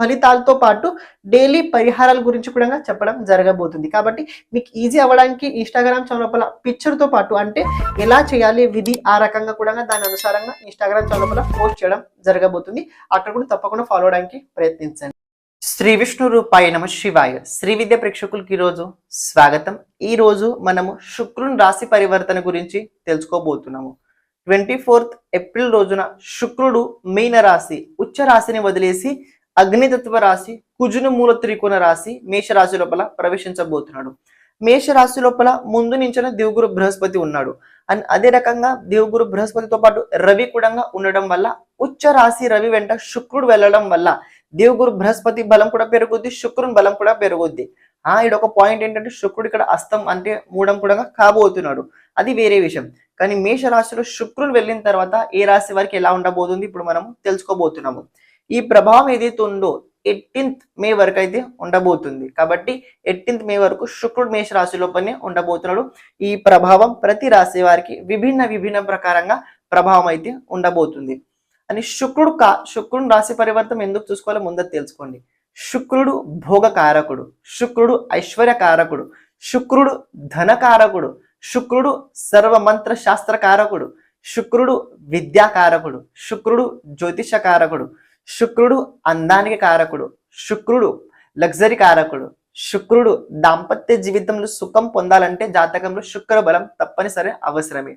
ఫలితాలతో పాటు డైలీ పరిహారాల గురించి కూడా చెప్పడం జరగబోతుంది. కాబట్టి మీకు ఈజీ అవ్వడానికి ఇన్స్టాగ్రామ్ చౌలపల పిక్చర్తో పాటు అంటే ఎలా చేయాలి విధి ఆ రకంగా కూడా దాని అనుసారంగా ఇన్స్టాగ్రామ్ చౌలపల పోస్ట్ చేయడం జరగబోతుంది. అక్కడ కూడా తప్పకుండా ఫాలో అవడానికి ప్రయత్నించండి. శ్రీ విష్ణు రూపాయ నమ శివాయ. శ్రీ విద్య ప్రేక్షకులకి ఈరోజు స్వాగతం. ఈ రోజు మనము శుక్రుని రాశి పరివర్తన గురించి తెలుసుకోబోతున్నాము. ట్వంటీ ఫోర్త్ ఏప్రిల్ రోజున శుక్రుడు మీన రాశి ఉచ్చ రాశిని వదిలేసి అగ్నితత్వ రాశి కుజును మూల త్రికోణ రాశి మేషరాశి లోపల ప్రవేశించబోతున్నాడు. మేషరాశి లోపల ముందు నుంచిన దేవుగురు బృహస్పతి ఉన్నాడు. అండ్ అదే రకంగా దేవుగురు బృహస్పతితో పాటు రవి కూడా ఉండడం వల్ల ఉచ్చ రాశి రవి వెంట శుక్రుడు వెళ్ళడం వల్ల దేవుగురు బృహస్పతి బలం కూడా పెరుగుద్ది శుక్రుని బలం కూడా పెరుగుద్ది. ఆ ఇక్కడ ఒక పాయింట్ ఏంటంటే శుక్రుడు ఇక్కడ అస్తం అంటే మూడం కూడా కాబోతున్నాడు. అది వేరే విషయం. కానీ మేష రాశిలో శుక్రుడు వెళ్ళిన తర్వాత ఏ రాశి వారికి ఎలా ఉండబోతుంది ఇప్పుడు మనము తెలుసుకోబోతున్నాము. ఈ ప్రభావం ఏదైతే ఉందో ఎయిటీన్త్ మే వరకు అయితే ఉండబోతుంది. కాబట్టి ఎయిటీన్త్ మే వరకు శుక్రుడు మేష రాశి లోపలనే ఉండబోతున్నాడు. ఈ ప్రభావం ప్రతి రాశి వారికి విభిన్న విభిన్న ప్రకారంగా ప్రభావం అయితే ఉండబోతుంది. అని శుక్రుడు కా శుక్రుడు రాశి పరివర్తనం ఎందుకు చూసుకోవాలో ముందర తెలుసుకోండి. శుక్రుడు భోగకారకుడు శుక్రుడు ఐశ్వర్యకారకుడు శుక్రుడు ధనకారకుడు శుక్రుడు సర్వమంత్ర శాస్త్రకారకుడు శుక్రుడు విద్యాకారకుడు శుక్రుడు జ్యోతిషకారకుడు శుక్రుడు అందానికి కారకుడు శుక్రుడు లగ్జరీ కారకుడు శుక్రుడు దాంపత్య జీవితంలో సుఖం పొందాలంటే జాతకంలో శుక్ర బలం తప్పనిసరి అవసరమే.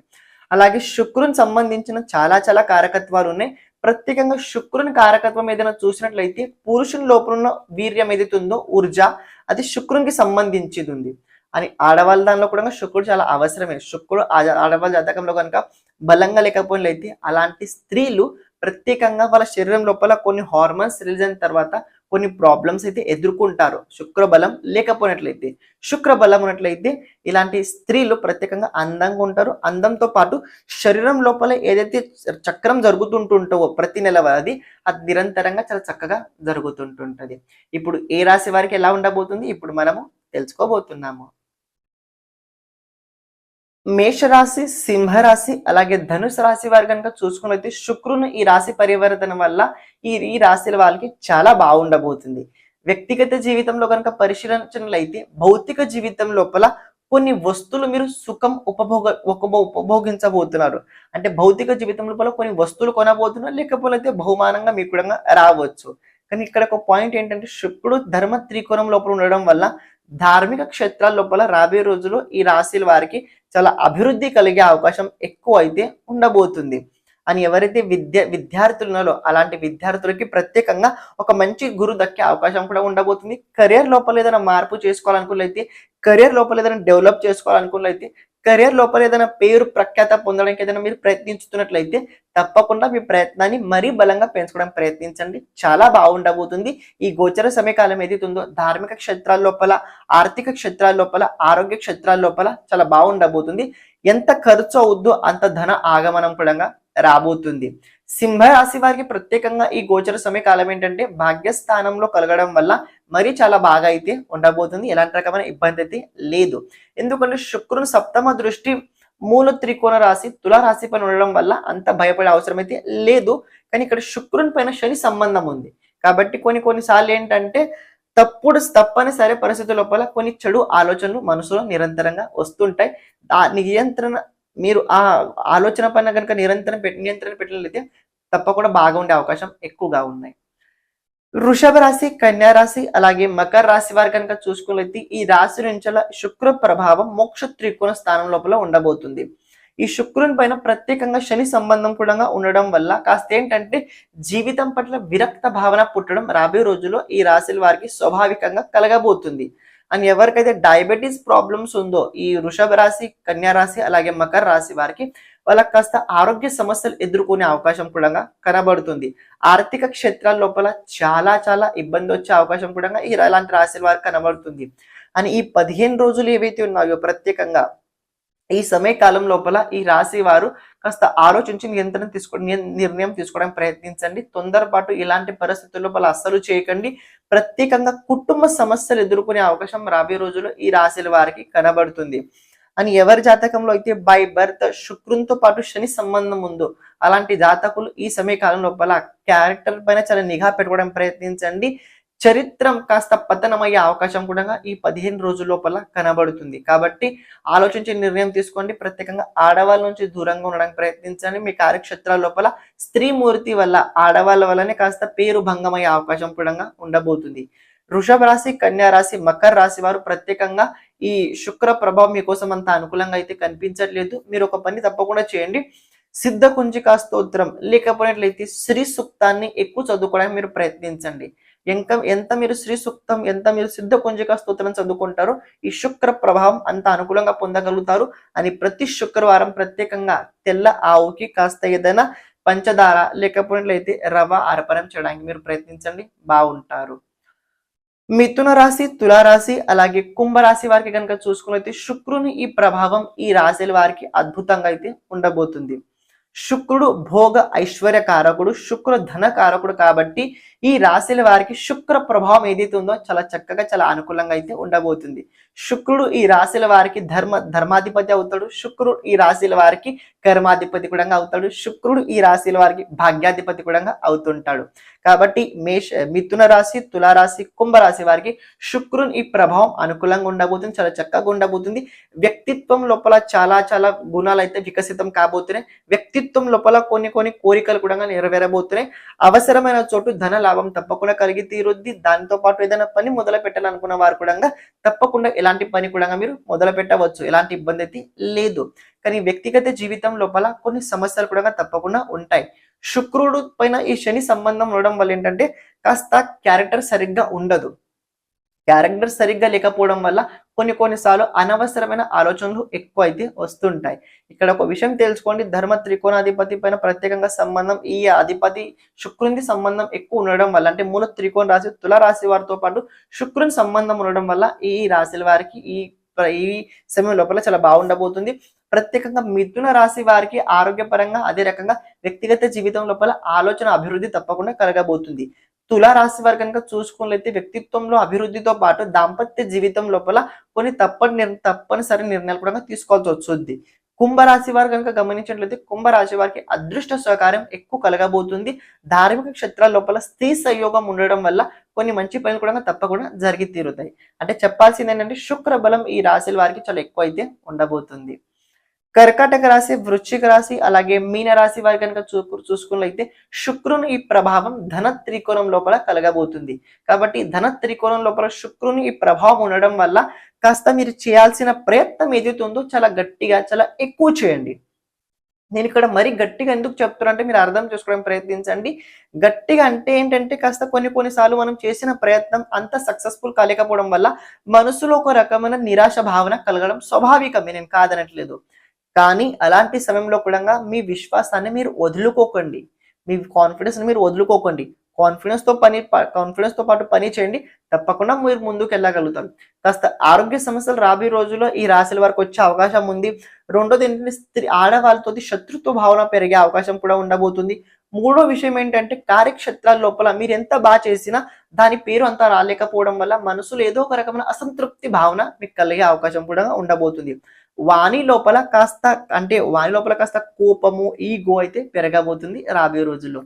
అలాగే శుక్రుని సంబంధించిన చాలా చాలా కారకత్వాలు ఉన్నాయి. ప్రత్యేకంగా శుక్రుని కారకత్వం ఏదైనా చూసినట్లయితే పురుషుని లోపల ఉన్న వీర్యం ఏదైతే ఉందో ఊర్జ అది శుక్రునికి సంబంధించింది ఉంది. అని ఆడవాళ్ళ దానిలో కూడా శుక్రుడు చాలా అవసరమే. శుక్రుడు ఆడవాళ్ళ జాతకంలో కనుక బలంగా లేకపోయినట్లయితే అలాంటి స్త్రీలు ప్రత్యేకంగా వాళ్ళ శరీరం లోపల కొన్ని హార్మోన్స్ రిలీజ్ అయిన తర్వాత కొన్ని ప్రాబ్లమ్స్ అయితే ఎదుర్కొంటారు. శుక్ర బలం లేకపోయినట్లయితే శుక్ర బలం ఉన్నట్లయితే ఇలాంటి స్త్రీలు ప్రత్యేకంగా అందంగా ఉంటారు. అందంతో పాటు శరీరం లోపల ఏదైతే చక్రం జరుగుతుంటుంటో ప్రతి నెల అది అది నిరంతరంగా చాలా చక్కగా జరుగుతుంటుంటది. ఇప్పుడు ఏ రాశి వారికి ఎలా ఉండబోతుంది? ఇప్పుడు మనము తెలుసుకోబోతున్నాము. మేషరాశి సింహరాశి అలాగే ధనుసు రాశి వారు కనుక చూసుకున్నైతే శుక్రుని ఈ రాశి పరివర్తన వల్ల ఈ ఈ రాశుల వాళ్ళకి చాలా బాగుండబోతుంది. వ్యక్తిగత జీవితంలో కనుక పరిశీలించినట్లయితే భౌతిక జీవితం లోపల కొన్ని వస్తువులు మీరు సుఖం ఉపభోగ ఉపభోగించబోతున్నారు. అంటే భౌతిక జీవితం లోపల కొన్ని వస్తువులు కొనబోతున్నారు లేకపోతే బహుమానంగా మీకు కూడా రావచ్చు. కానీ ఇక్కడ ఒక పాయింట్ ఏంటంటే శుక్రుడు ధర్మ త్రికోణం లోపల ఉండడం వల్ల ధార్మిక క్షేత్రాల లోపల రాబోయే రోజుల్లో ఈ రాశుల వారికి చాలా అభివృద్ధి కలిగే అవకాశం ఎక్కువ అయితే ఉండబోతుంది. అని ఎవరైతే విద్య విద్యార్థులలో అలాంటి విద్యార్థులకి ప్రత్యేకంగా ఒక మంచి గురు దక్కే అవకాశం కూడా ఉండబోతుంది. కెరియర్ లోపల ఏదైనా మార్పు చేసుకోవాలనుకున్నైతే కెరియర్ లోపల ఏదైనా డెవలప్ చేసుకోవాలనుకున్నైతే కెరియర్ లోపల ఏదైనా పేరు ప్రఖ్యాత పొందడానికి ఏదైనా మీరు ప్రయత్నించుతున్నట్లయితే తప్పకుండా మీ ప్రయత్నాన్ని మరీ బలంగా పెంచుకోవడానికి ప్రయత్నించండి. చాలా బాగుండబోతుంది. ఈ గోచర సమయకాలం ఏదైతే ఉందో ధార్మిక క్షేత్రాల లోపల ఆర్థిక క్షేత్రాల లోపల ఆరోగ్య క్షేత్రాల లోపల చాలా బాగుండబోతుంది. ఎంత ఖర్చు అవుద్దో అంత ధన ఆగమనం కూడా రాబోతుంది. సింహ రాశి వారికి ప్రత్యేకంగా ఈ గోచర సమయ కాలం ఏంటంటే భాగ్యస్థానంలో కలగడం వల్ల మరీ చాలా బాగా అయితే ఉండబోతుంది. ఎలాంటి రకమైన ఇబ్బంది అయితే లేదు. ఎందుకంటే శుక్రుని సప్తమ దృష్టి మూల త్రికోణ రాశి తుల రాశి పైన ఉండడం వల్ల అంత భయపడే అవసరం అయితే లేదు. కానీ ఇక్కడ శుక్రుని పైన శని సంబంధం ఉంది. కాబట్టి కొన్ని కొన్నిసార్లు ఏంటంటే తప్పుడు తప్పనిసరి పరిస్థితుల లోపల కొన్ని చెడు ఆలోచనలు మనసులో నిరంతరంగా వస్తుంటాయి. ఆ నియంత్రణ మీరు ఆ ఆలోచన పైన కనుక నిరంతరం నియంత్రణ పెట్టినట్లయితే తప్పకుండా బాగా ఉండే అవకాశం ఎక్కువగా ఉన్నాయి. వృషభ రాశి కన్యా రాశి అలాగే మకర రాశి వారు కనుక చూసుకున్నట్లయితే ఈ రాశి నుంచి శుక్ర ప్రభావం మోక్ష త్రికోణ స్థానం లోపల ఉండబోతుంది. ఈ శుక్రుని పైన ప్రత్యేకంగా శని సంబంధం కూడా ఉండడం వల్ల కాస్త ఏంటంటే జీవితం పట్ల విరక్త భావన పుట్టడం రాబోయే రోజుల్లో ఈ రాశుల వారికి స్వాభావికంగా కలగబోతుంది. అని ఎవరికైతే డయాబెటీస్ ప్రాబ్లమ్స్ ఉందో ఈ వృషభ రాశి కన్యా రాశి అలాగే మకర రాశి వారికి వాళ్ళకి కాస్త ఆరోగ్య సమస్యలు ఎదుర్కొనే అవకాశం కూడా కనబడుతుంది. ఆర్థిక క్షేత్రాల లోపల చాలా చాలా ఇబ్బంది వచ్చే అవకాశం కూడా ఈ ఇలాంటి రాశుల వారికి కనబడుతుంది. అని ఈ పదిహేను రోజులు ఏవైతే ఉన్నాయో ప్రత్యేకంగా ఈ సమయకాలం లోపల ఈ రాశి వారు కాస్త ఆలోచించి నియంత్రణ తీసుకో నిర్ణయం తీసుకోవడానికి ప్రయత్నించండి. తొందరపాటు ఇలాంటి పరిస్థితుల లోపల అస్సలు చేయకండి. ప్రత్యేకంగా కుటుంబ సమస్యలు ఎదుర్కొనే అవకాశం రాబోయే రోజుల్లో ఈ రాశుల వారికి కనబడుతుంది. అని ఎవరి జాతకంలో అయితే బై బర్త్ శుక్రునితో పాటు శని సంబంధం ఉందో అలాంటి జాతకులు ఈ సమయకాలం లోపల క్యారెక్టర్ పైన చాలా నిఘా పెట్టుకోవడానికి ప్రయత్నించండి. చరిత్రం కాస్త పతనమయ్యే అవకాశం కూడా ఈ పదిహేను రోజుల లోపల కనబడుతుంది. కాబట్టి ఆలోచించి నిర్ణయం తీసుకోండి. ప్రత్యేకంగా ఆడవాళ్ళ నుంచి దూరంగా ఉండడానికి ప్రయత్నించండి. మీ కార్యక్షేత్రాల లోపల స్త్రీమూర్తి వల్ల ఆడవాళ్ళ వల్లనే కాస్త పేరు భంగమయ్యే అవకాశం కూడా ఉండబోతుంది. వృషభ రాశి కన్యా రాశి మకర రాశి వారు ప్రత్యేకంగా ఈ శుక్ర ప్రభావం మీకోసం అంత అనుకూలంగా అయితే కనిపించట్లేదు. మీరు ఒక పని తప్పకుండా చేయండి. సిద్ధ కుంజికా స్తోత్రం లేకపోయినట్లయితే శ్రీ సూక్తాన్ని ఎక్కువ చదువుకోవడానికి మీరు ప్రయత్నించండి. ఎంత ఎంత మీరు శ్రీ సూక్తం ఎంత మీరు సిద్ధ కుంజికా స్తోత్రం చదువుకుంటారో ఈ శుక్ర ప్రభావం అంత అనుకూలంగా పొందగలుగుతారు. అని ప్రతి శుక్రవారం ప్రత్యేకంగా తెల్ల ఆవుకి కాస్త ఏదైనా పంచదార లేకపోయినట్లయితే రవ అర్పణం చేయడానికి మీరు ప్రయత్నించండి. బాగుంటారు. మిథున రాశి తులారాశి అలాగే కుంభరాశి వారికి కనుక చూసుకున్నైతే శుక్రుని ఈ ప్రభావం ఈ రాశుల వారికి అద్భుతంగా అయితే ఉండబోతుంది. శుక్రుడు భోగ ఐశ్వర్య కారకుడు శుక్ర ధన కారకుడు కాబట్టి ఈ రాశుల వారికి శుక్ర ప్రభావం ఏదైతే ఉందో చాలా చక్కగా చాలా అనుకూలంగా అయితే ఉండబోతుంది. శుక్రుడు ఈ రాశుల వారికి ధర్మ ధర్మాధిపతి అవుతాడు. శుక్రుడు ఈ రాశుల వారికి కర్మాధిపతి కూడా అవుతాడు. శుక్రుడు ఈ రాశుల వారికి భాగ్యాధిపతి కూడా అవుతుంటాడు. కాబట్టి మేష మిథున రాశి తులారాశి కుంభరాశి వారికి శుక్రుని ఈ ప్రభావం అనుకూలంగా ఉండబోతుంది. చాలా చక్కగా ఉండబోతుంది. వ్యక్తిత్వం లోపల చాలా చాలా గుణాలు అయితే వికసితం కాబోతున్నాయి. వ్యక్తిత్వం లోపల కొన్ని కొన్ని కోరికలు కూడా నెరవేరబోతున్నాయి. అవసరమైన చోటు ధన లాభం తప్పకుండా కలిగి తీరుద్ది. దాంతోపాటు ఏదైనా పని మొదలు పెట్టాలనుకున్న వారు కూడా తప్పకుండా ఇలాంటి పని కూడా మీరు మొదలు పెట్టవచ్చు. ఎలాంటి ఇబ్బంది అయితే లేదు. కానీ వ్యక్తిగత జీవితం లోపల కొన్ని సమస్యలు కూడా తప్పకుండా ఉంటాయి. శుక్రుడు పైన ఈ శని సంబంధం ఉండడం వల్ల ఏంటంటే కాస్త క్యారెక్టర్ సరిగ్గా ఉండదు. క్యారెక్టర్ సరిగ్గా లేకపోవడం వల్ల కొన్ని కొన్నిసార్లు అనవసరమైన ఆలోచనలు ఎక్కువ అయితే వస్తుంటాయి. ఇక్కడ ఒక విషయం తెలుసుకోండి. ధర్మ త్రికోణాధిపతి పైన ప్రత్యేకంగా సంబంధం ఈ అధిపతి శుక్రునికి సంబంధం ఎక్కువ ఉండడం వల్ల అంటే మూల త్రికోణ రాశి తుల రాశి వారితో పాటు శుక్రుని సంబంధం ఉండడం వల్ల ఈ రాశుల వారికి ఈ ఈ సమయం లోపల చాలా బాగుండబోతుంది. ప్రత్యేకంగా మిథున రాశి వారికి ఆరోగ్యపరంగా అదే రకంగా వ్యక్తిగత జీవితం లోపల ఆలోచన అభివృద్ధి తప్పకుండా కలగబోతుంది. తులారాశి వారు కనుక చూసుకున్నట్లయితే వ్యక్తిత్వంలో అభివృద్ధితో పాటు దాంపత్య జీవితం లోపల కొన్ని తప్పని తప్పనిసరి నిర్ణయాలు కూడా తీసుకోవాల్సి వస్తుంది. కుంభరాశి వారు కనుక గమనించినట్లయితే కుంభరాశి వారికి అదృష్ట సహకారం ఎక్కువ కలగబోతుంది. ధార్మిక క్షేత్రాల లోపల స్త్రీ సంయోగం ఉండడం వల్ల కొన్ని మంచి పనులు కూడా తప్పకుండా జరిగి తీరుతాయి. అంటే చెప్పాల్సింది ఏంటంటే శుక్ర బలం ఈ రాశుల వారికి చాలా ఎక్కువ అయితే ఉండబోతుంది. కర్కాటక రాశి వృశ్చిక రాశి అలాగే మీన రాశి వారి కనుక చూ చూసుకున్నట్లయితే శుక్రుని ఈ ప్రభావం ధన త్రికోణం లోపల కలగబోతుంది. కాబట్టి ధన త్రికోణం లోపల శుక్రుని ఈ ప్రభావం ఉండడం వల్ల కాస్త మీరు చేయాల్సిన ప్రయత్నం ఏదైతే ఉందో చాలా గట్టిగా చాలా ఎక్కువ చేయండి. నేను ఇక్కడ మరీ గట్టిగా ఎందుకు చెప్తున్నానంటే మీరు అర్థం చేసుకోవడానికి ప్రయత్నించండి. గట్టిగా అంటే ఏంటంటే కాస్త కొన్ని కొన్నిసార్లు మనం చేసిన ప్రయత్నం అంత సక్సెస్ఫుల్ కాలేకపోవడం వల్ల మనసులో ఒక రకమైన నిరాశ భావన కలగడం స్వాభావికమే. నేను కాదనట్లేదు. కానీ అలాంటి సమయంలో కూడా మీ విశ్వాసాన్ని మీరు వదులుకోకండి. మీ కాన్ఫిడెన్స్ మీరు వదులుకోకండి. కాన్ఫిడెన్స్తో పని కాన్ఫిడెన్స్తో పాటు పని చేయండి. తప్పకుండా మీరు ముందుకు వెళ్ళగలుగుతారు. కాస్త ఆరోగ్య సమస్యలు రాబోయే రోజుల్లో ఈ రాశుల వరకు వచ్చే అవకాశం ఉంది. రెండోది ఏంటంటే స్త్రీ ఆడవాళ్ళతో శత్రుత్వ భావన పెరిగే అవకాశం కూడా ఉండబోతుంది. మూడో విషయం ఏంటంటే కార్యక్షేత్రాల లోపల మీరు ఎంత బాగా చేసినా దాని పేరు అంతా రాలేకపోవడం వల్ల మనసులో ఏదో ఒక రకమైన అసంతృప్తి భావన మీకు కలిగే అవకాశం కూడా ఉండబోతుంది. వాణి లోపల కాస్త అంటే వాణి లోపల కాస్త కోపము ఈగో అయితే పెరగబోతుంది రాబోయే రోజుల్లో.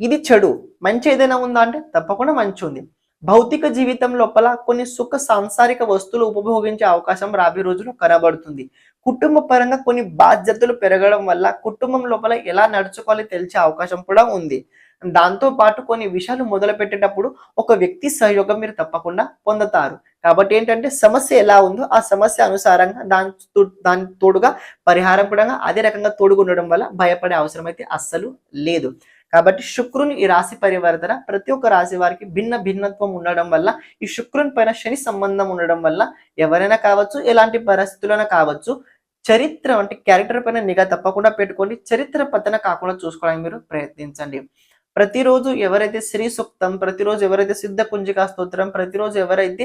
ఇది చెడు. మంచి ఏదైనా ఉందా అంటే తప్పకుండా మంచి ఉంది. భౌతిక జీవితం లోపల కొన్ని సుఖ సాంసారిక వస్తువులు ఉపభోగించే అవకాశం రాబోయే రోజుల్లో కనబడుతుంది. కుటుంబ పరంగా కొన్ని బాధ్యతలు పెరగడం వల్ల కుటుంబం లోపల ఎలా నడుచుకోవాలి తెలిసే అవకాశం కూడా ఉంది. దాంతో పాటు కొన్ని విషయాలు మొదలు పెట్టేటప్పుడు ఒక వ్యక్తి సహయోగం మీరు తప్పకుండా పొందుతారు. కాబట్టి ఏంటంటే సమస్య ఎలా ఉందో ఆ సమస్య అనుసారంగా దాని తో- దాని తోడుగా పరిహారం కూడా అదే రకంగా తోడుగా ఉండడం వల్ల భయపడే అవసరం అయితే అస్సలు లేదు. కాబట్టి శుక్రుని ఈ రాశి పరివర్తన ప్రతి ఒక్క రాశి వారికి భిన్న భిన్నత్వం ఉండడం వల్ల ఈ శుక్రుని పైన శని సంబంధం ఉండడం వల్ల ఎవరైనా కావచ్చు ఎలాంటి పరిస్థితులైనా కావచ్చు చరిత్ర అంటే క్యారెక్టర్ పైన నిఘా తప్పకుండా పెట్టుకోండి. చరిత్ర పతన కాకుండా చూసుకోవడానికి మీరు ప్రయత్నించండి. ప్రతిరోజు ఎవరైతే శ్రీ సూక్తం ప్రతిరోజు ఎవరైతే సిద్ధ కుంజికా స్తోత్రం ప్రతిరోజు ఎవరైతే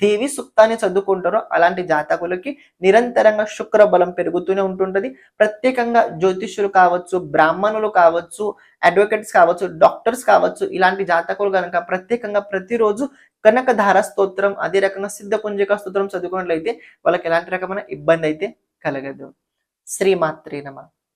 దేవి సూక్తాన్ని చదువుకుంటారో అలాంటి జాతకులకి నిరంతరంగా శుక్ర బలం పెరుగుతూనే ఉంటుంటది. ప్రత్యేకంగా జ్యోతిష్యులు కావచ్చు బ్రాహ్మణులు కావచ్చు అడ్వకేట్స్ కావచ్చు డాక్టర్స్ కావచ్చు ఇలాంటి జాతకులు కనుక ప్రత్యేకంగా ప్రతిరోజు కనకధార స్తోత్రం అదే రకంగా సిద్ధ కుంజికా స్తోత్రం చదువుకున్నట్లయితే వాళ్ళకి ఎలాంటి రకమైన ఇబ్బంది అయితే కలగదు. శ్రీమాత్రే నమ.